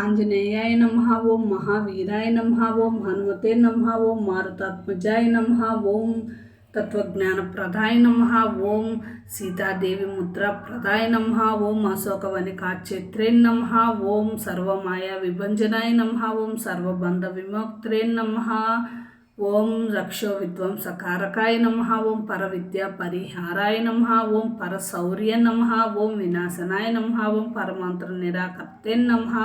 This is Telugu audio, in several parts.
ఆంజనేయాయ నమ ఓం మహావీరాయ నమ ఓం హనుమతే నమ ఓం మారుతాత్మజాయ నమ ఓం తత్వజ్ఞాన ప్రధాయ నమ ఓం సీతాదేవి ముద్ర ప్రధాయ నమ ఓం అశోకవనికాక్షేత్రే నమ ఓం సర్వమాయ విభంజనాయ నమ ఓం సర్వబంధ విమోక్త్రే నమ. ఓం రక్షో విధ్వంసకారకాయ నమ ఓం పర పరవిద్యా పరిహారాయ నమ ఓం పర శౌర్య నమ ఓం వినాశనాయ నమ ఓం పరమంత్ర నిరాకర్తే నమ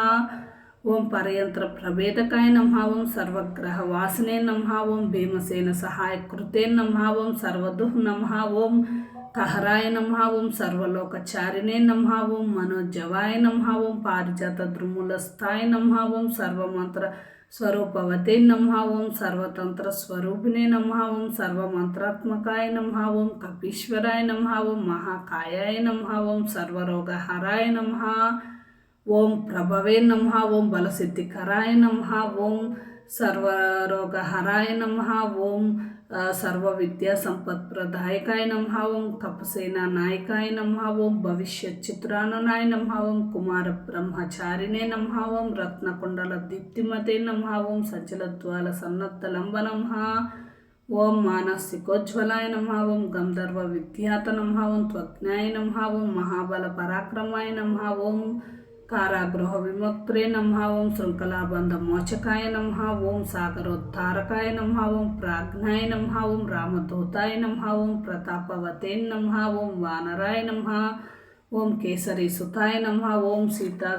ఓం పరయంత్ర ప్రభేదకాయ నమ ఓం సర్వగ్రహ వాసనే నమ ఓం భీమసేన సహాయకృతే నమ ఓం సర్వదుః నమ ఓం కహరాయ నమ ఓం సర్వలోకచారిణే నమ ఓం మనోజవాయ నమ ఓం పారిజాత ద్రుములస్థాయ నమ ఓం సర్వమంత్ర స్వరూపవతే నమ ఓం సర్వతంత్ర స్వరూపిణే నమ ఓం సర్వమంత్రాత్మకాయ నమ ఓం కపీశ్వరాయ నమ ఓం మహాకాయాయ నమ ఓం సర్వరోగహరాయ నమ ఓం ప్రభవే నమ ఓం బలసిద్ధికరాయ నమ ఓం సర్వరోగహరాయ నమ ఓం సర్వ విద్యా సంపత్ప్రదాయకాయ నమ ఓం కపసేన నాయకాయ నమ ఓం భవిష్యత్ చిత్రానునాయ నమ ఓం కుమార బ్రహ్మచారిణే నమ ఓం రత్నకుండల దీప్తిమతే నమ ఓం సజ్జలద్వాల సన్నత్తలంబ నమ ఓం మానసికోజ్వలాయ నమ ఓం గంధర్వ విద్యాత నమ ఓం త్వజ్ఞాయ నమ ఓం మహాబల పరాక్రమాయ నమ ఓం కారాగృహ విముక్త్రే నమ ఓం శృంఖలాబంధ మోచకాయ నమ ఓం సాగరోద్ధారకాయ నమ ఓం ప్రాజ్ఞాయ నమ ఓం రామదూతాయ నమ ఓం ప్రతాపవతే నమ ఓం వానరాయ నమ ఓం కేసరి సుతాయ నమ ఓం సీతా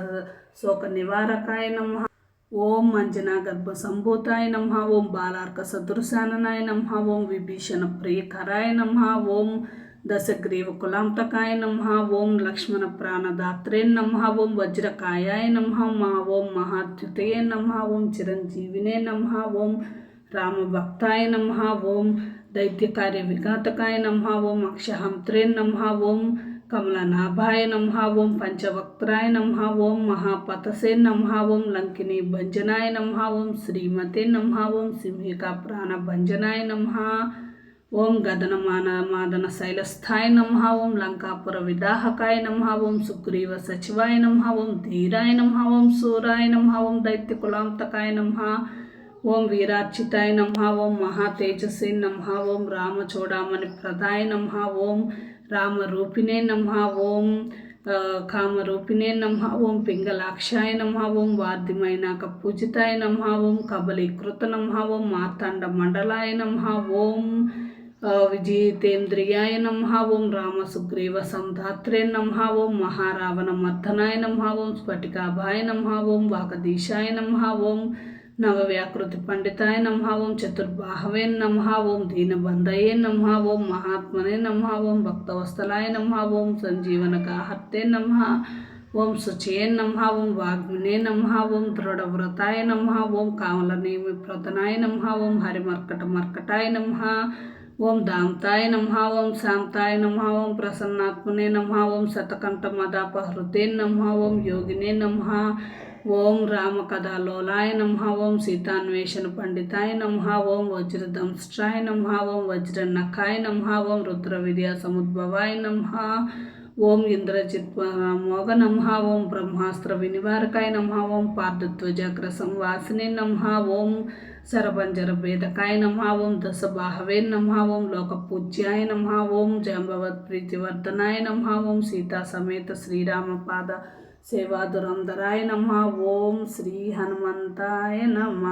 శోక నివారకాయ నమ ఓం మంజనా గర్భ సంభూతాయ నమ ఓం బాలార్క సదృశాననాయ నమ ఓం విభీషణ ప్రియకరాయ నమ ఓం దశగ్రీవ కులాంతకాయ నమ ఓం లక్ష్మణ ప్రాణదాత్రే నమ ఓం వజ్రకాయాయ నమ మా ఓం మహాద్యుతయే నమ ఓం చిరంజీవినే నమ ఓం రామభక్తాయ నమ ఓం దైత్యకార్య విఘాతకాయ నమ ఓం అక్షహంత్రే నమ ఓం కమలనాభాయ నమ ఓం పంచవక్త్రాయ నమ ఓం మహాపతసే నమ ఓం లంకిని భంజనాయ నమ ఓం శ్రీమతే నమ ఓం సింహికా ప్రాణభంజనాయ నమ ఓం గదనమాన మాదన శైలస్థాయ నమ ఓం లంకాపుర విదాహకాయ నమ ఓం సుగ్రీవ సచివాయ నమ ఓం ధీరాయ నమ ఓం సూరాయ నమ ఓం దైత్య కులాంతకాయ నమ ఓం వీరార్చితాయ నమ ఓం మహాతేజస్వి నమ ఓం రామచూడామణి ప్రదాయ నమ ఓం రామరూపిణే నమ ఓం కామరూపిణే నమ ఓం పింగళాక్షాయ నమ ఓం వాద్యమైనాక పూజితాయ నమ ఓం కబలీకృత నమ ఓం మార్తాండ మండలాయ నమ ఓం విజయితేంద్రియాయ నమ ఓం రామసుగ్రీవ సంధాత్రే నమ ఓం మహారావణ మర్దనాయ నమ ఓం స్ఫటికాభాయ నమ ఓం వాకదీశాయ నమ ఓం నవవ్యాకృతి పండితాయ నమ ఓం చతుర్బాహవే నమ ఓం దీనబంధయే నమ ఓం మహాత్మనే నమ ఓం భక్తవస్తలాయ నమ ఓం సంజీవనకాహర్తే నమ ఓం శుచయే నమ ఓం వాగ్మినే నమ ఓం దృఢవ్రతాయ నమ ఓం కామలనేమి ప్రతనాయ నమ ఓం హరిమర్కట మర్కటాయ నమ ఓం దాంతాయ నమ ఓం శాంతాయ నమ ఓం ప్రసన్నాత్మనే నమ ఓం శతకంఠ మదాపహృతే నమ ఓం యోగినే నమ ఓం రామకథాలోలాయ నమ ఓం సీతాన్వేషణ పండితాయ నమ ఓం వజ్రదంష్ట్రాయ నమ ఓం వజ్రనఖాయ నమ ఓం రుద్ర విద్యా సముద్భవాయ నమ ఓం ఇంద్రజిత్మోగ నమ ఓం బ్రహ్మాస్త్ర వినివారకాయ నమ ఓం పార్థధ్వజగ్ర సంవాసిని నమ ఓం శరభంజర భేదకాయ నమ ఓం దశబాహవే నమ ఓం లోకపూజ్యాయ నమ ఓం జాంబవత్ ప్రీతివర్ధనాయ నమ ఓం సీతా సమేత శ్రీరామపాద సేవాదురంధరాయ నమ ఓం శ్రీ హనుమంతాయ నమ